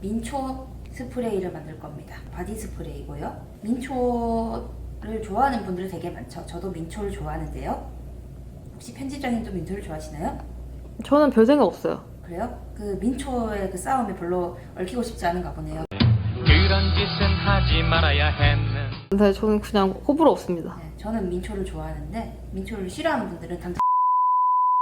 민초 스프레이를 만들 겁니다. 바디 스프레이고요. 민초를 좋아하는 분들이 되게 많죠. 저도 민초를 좋아하는데요. 혹시 편집장님도 민초를 좋아하시나요? 저는 별 생각 없어요. 그래요? 그 민초의 그 싸움에 별로 얽히고 싶지 않은가 보네요. 그런 짓은 하지 말아야 했는 근데 저는 그냥 호불호 없습니다. 네, 저는 민초를 좋아하는데 민초를 싫어하는 분들은 당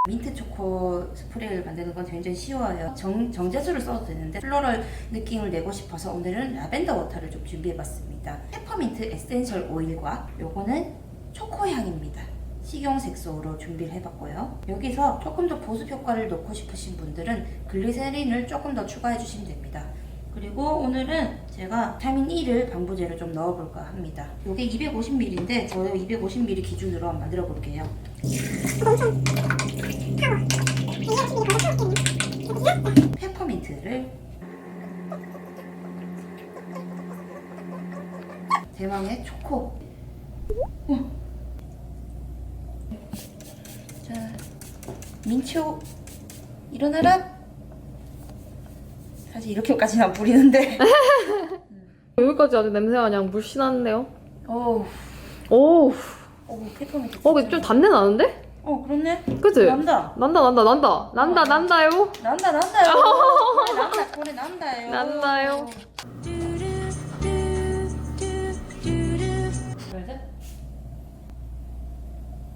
민트 초코 스프레이를 만드는 건 굉장히 쉬워요. 정, 정제수를 써도 되는데 플로럴 느낌을 내고 싶어서 오늘은 라벤더 워터를 좀 준비해봤습니다. 페퍼민트 에센셜 오일과 요거는 초코향입니다. 식용 색소로 준비를 해봤고요. 여기서 조금 더 보습 효과를 넣고 싶으신 분들은 글리세린을 조금 더 추가해 주시면 됩니다. 그리고 오늘은 제가 비타민 E를 방부제를 좀 넣어볼까 합니다. 이게 250ml인데 저 250ml 기준으로 만들어 볼게요. 페퍼민트를 대왕의 초코. 어. 자, 민초 일어나라. 사실 이렇게까지는 안 뿌리는데. 여기까지 아주 냄새가 그냥 물씬 나는데요. 오, 오, 오 페퍼민트. 어, 근데 좀 단내 나는데? 어, 그렇네. 그치? 난다. 난다, 난다, 난다. 난다, 난다요. 난다, 난다요. 그래, 난다, 그래, 난다요. 난다요. 음.